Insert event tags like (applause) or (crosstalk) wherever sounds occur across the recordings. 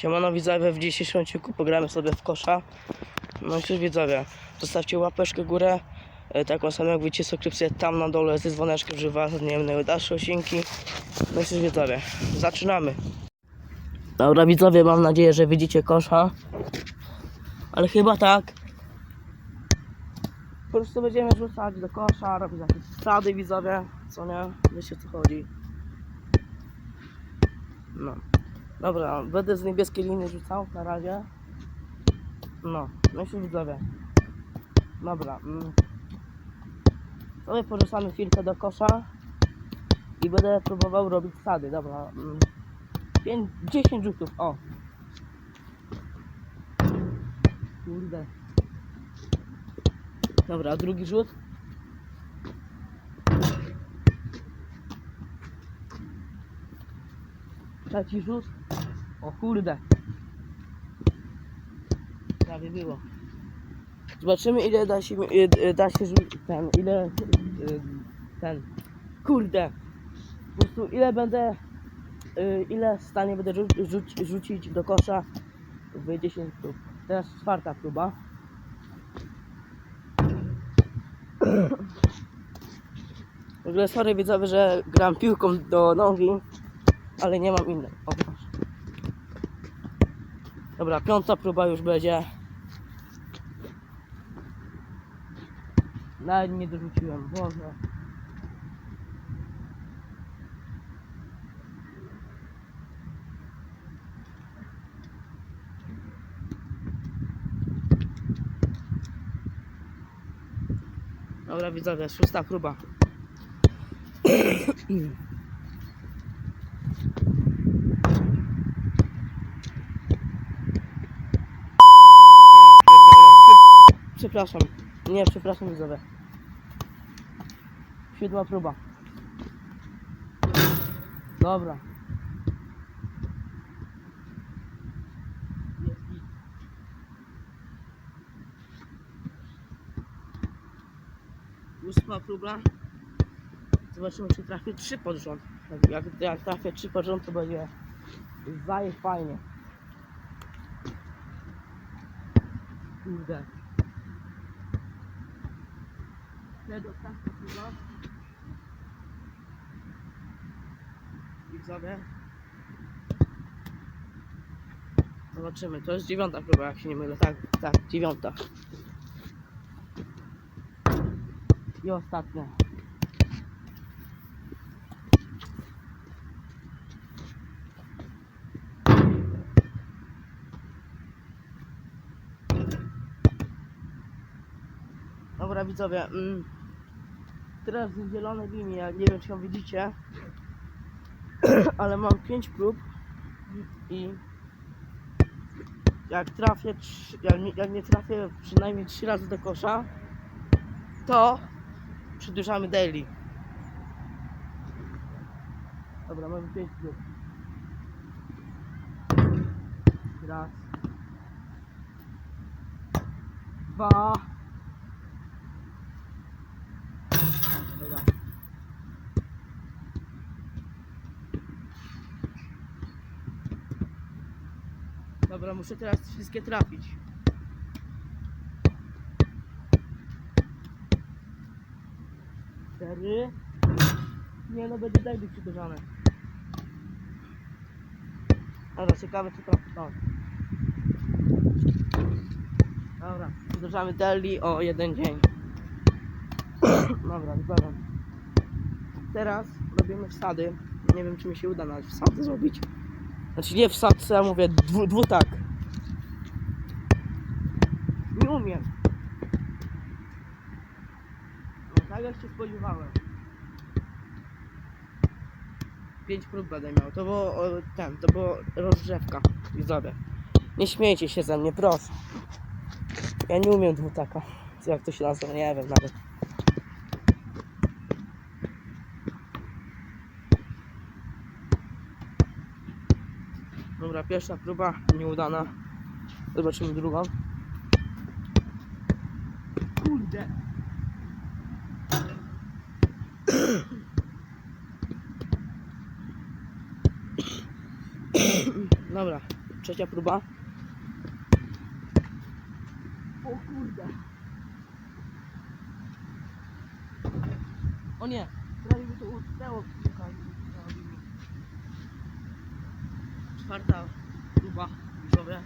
Siemano widzowie, w dzisiejszym odcinku pogramy sobie w kosza. No i cóż widzowie, zostawcie łapeczkę górę, e, taką samą jak widzicie subskrypcję tam na dole ze dzwoneczkiem, żeby was nie minęły dalsze odcinki. No i cóż widzowie, zaczynamy. Dobra widzowie, mam nadzieję, że widzicie kosza. Ale chyba tak. Po prostu będziemy rzucać do kosza, robić jakieś wsady widzowie, co nie? Wiecie co chodzi. No. Dobra, będę z niebieskiej linii rzucał na razie. No, no się widzowie. Dobra. Mm. Sobie porzucamy chwilkę do kosza i będę próbował robić sady. Dobra. Mm. 5, 10 rzutów, o. Kurde. Dobra, drugi rzut. Trzeci rzut. O kurde. Prawie było. Zobaczymy ile da się, mi- y, da się ten, ile y, ten, kurde. Po prostu ile będę, y, ile w stanie będę rzu rzuć, rzucić do kosza w 10 prób. Teraz czwarta próba. W ogóle sorry widzowie, że gram piłką do nogi, ale nie mam innej. O. Dobra, piąta próba już będzie. Nawet nie dorzuciłem, Boże. Dobra widzowie, szósta próba. (clears throat) Przepraszam. Nie, przepraszam widzowie. Siódma próba. Dobra. Ósma próba. Zobaczymy czy trafię trzy pod rząd. Jak, jak, jak trafię trzy pod rząd to będzie zaje fajnie. Kurde. Przedostatnia próba. Widzowie. Zobaczymy. To jest dziewiąta próba, jak się nie mylę. Tak, tak, dziewiąta. I ostatnia. Dobra widzowie, mm, teraz z zielonej ja nie wiem czy ją widzicie, (clears throat) ale mam 5 prób i jak trafię, jak nie, jak nie trafię przynajmniej 3 razy do kosza, to przedłużamy daily. Dobra, mamy 5 prób. Raz. Dwa. Dobra. Dobra, muszę teraz wszystkie trafić. Cztery. Nie no, będzie daily przedłużane. Dobra, ciekawe czy trafi to. Dobra, przedłużamy daily o jeden dzień. (clears throat) Dobra, zbadam. Teraz robimy wsady. Nie wiem, czy mi się uda nawet wsady zrobić. Znaczy nie wsadce, ja mówię dwu, dwutak. Nie umiem. No tak jak się spodziewałem. Pięć prób będę miał. To było o, ten, to było rozgrzewka. Widzowie. Nie śmiejcie się ze mnie, proszę. Ja nie umiem dwutaka. Jak to się nazywa, nie wiem nawet. Dobra, pierwsza próba nieudana. Zobaczymy drugą. Kurde. Dobra. Trzecia próba. O kurde. O nie, prawie by to utknęło w Czwarta próba widzowie.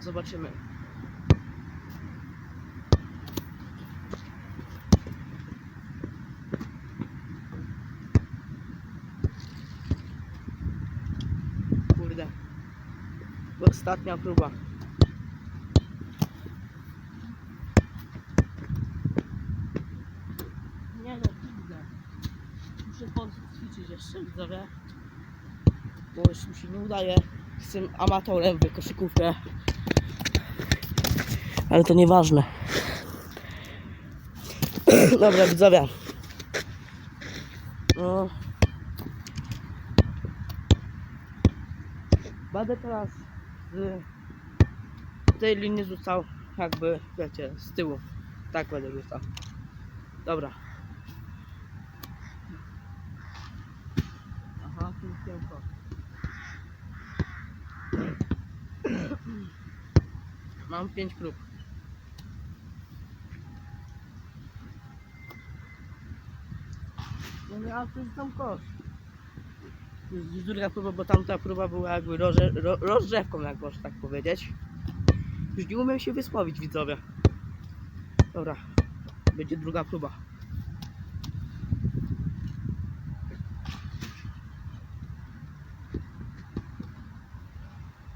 Zobaczymy. Kurde. Ostatnia próba. Nie no, kurde. Muszę ćwiczyć jeszcze, widzowie. Bo już mi się nie udaje. Jestem amatorem w koszykówkę. Ale to nieważne. (clears throat) Dobra, widzowie. No. Będę teraz z tej linii rzucał jakby, wiecie, z tyłu. Tak będę rzucał. Dobra. Mam pięć prób. No ja to jest tam kosz. To jest druga próba, bo tamta próba była jakby roże, ro, rozrzewką, jak można tak powiedzieć. Już nie umiem się wysłowić, widzowie. Dobra, będzie druga próba.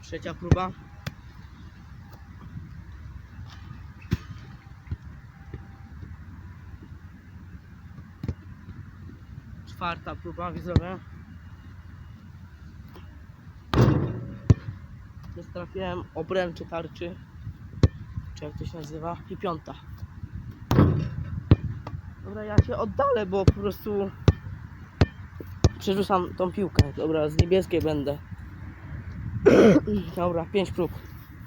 Trzecia próba. Czwarta próba, widzowie. Trafiłem obręczy tarczy. Czy jak to się nazywa? I piąta. Dobra, ja się oddalę, bo po prostu przerzucam tą piłkę. Dobra, z niebieskiej będę. (clears throat) Dobra, pięć prób.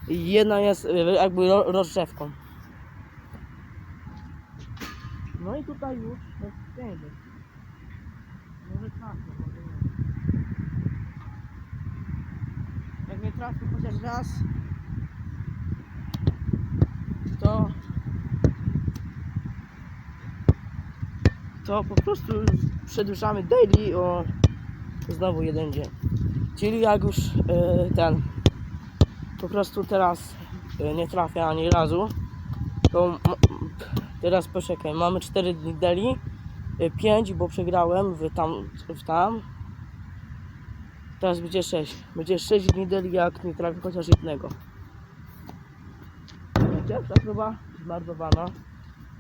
Jedna jest y, jakby ro- rozrzewką. No i tutaj już jest piękny. Może trafię, może nie. Trafię chociaż raz, to to po prostu przedłużamy daily o znowu jeden dzień. Czyli jak już e, ten po prostu teraz e, nie trafia ani razu, to teraz poczekaj, mamy 4 dni daily, 5, bo przegrałem w tam, w tam. Teraz będzie 6. Będzie 6 dni daily, jak nie trafię chociaż jednego. Pierwsza próba zmarnowana.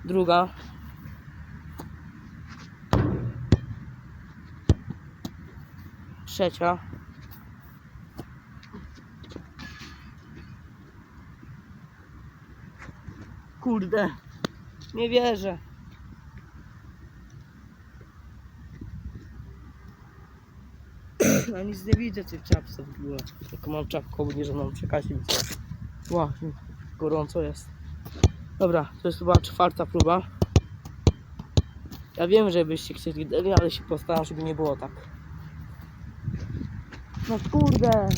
Druga. Trzecia. Kurde. Nie wierzę. Ja nic nie widzę w tej czapce w ogóle. Tylko mam czapkę obniżoną, czekajcie mi coś. Ła, gorąco jest. Dobra, to jest chyba czwarta próba. Ja wiem, że byście chcieli ale się postaram, żeby nie było tak. No kurde!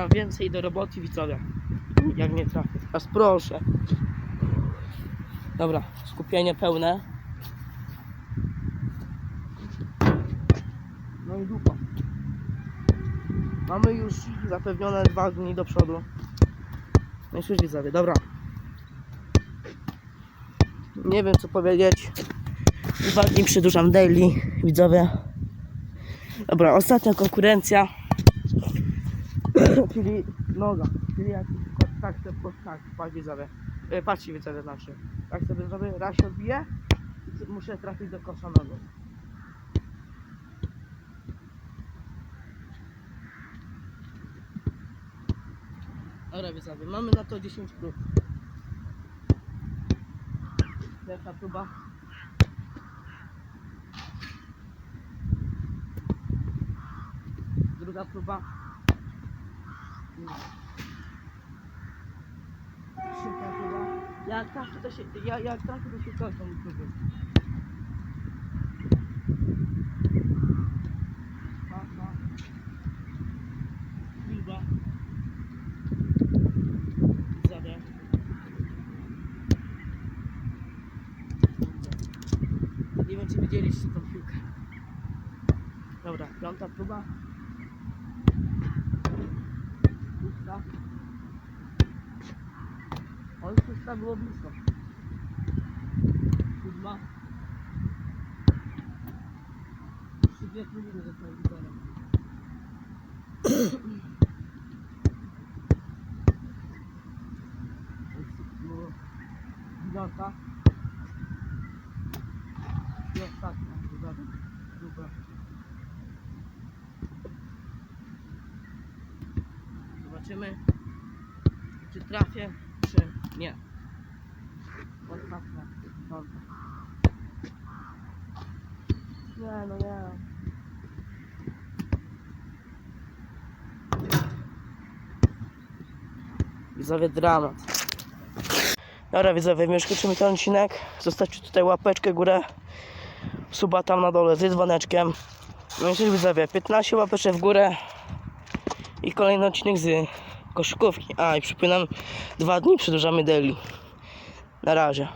Miał więcej do roboty widzowie. Jak nie trafię. Teraz proszę. Dobra, skupienie pełne. No i dupa. Mamy już zapewnione dwa dni do przodu. No i widzowie, dobra. Nie wiem co powiedzieć. Dwa dni przedłużam daily, widzowie. Dobra, ostatnia konkurencja. Czyli noga. Czyli jak tak sobie tak, patrz widzowie. E, Patrzcie widzowie znaczy. Tak sobie zrobię, raz się odbiję i muszę trafić do kosza nogą. Dobra widzowie, mamy na to 10 prób. Pierwsza próba. Druga próba. Jak trafię, to się, ja, jak trafię, to się kończą próby. Nie wiem, czy widzieliście tą piłkę. Dobra, piąta próba. Szósta. Oj, szósta było blisko. Siódma. Trzy dwie próby zostały wykonane. Dziewiąta. I ostatnia. Dobra. Zobaczymy, czy trafię, nie. Ostatnia. Piąta. Nie, no nie. Widzowie dramat. Dobra widzowie, my już kończymy ten odcinek. Zostawcie tutaj łapeczkę górę. Suba tam na dole z dzwoneczkiem. No i cóż widzowie, 15 łapeczek w górę. I kolejny odcinek z koszykówki. A i przypominam, dwa dni przedłużamy daily. Na razie.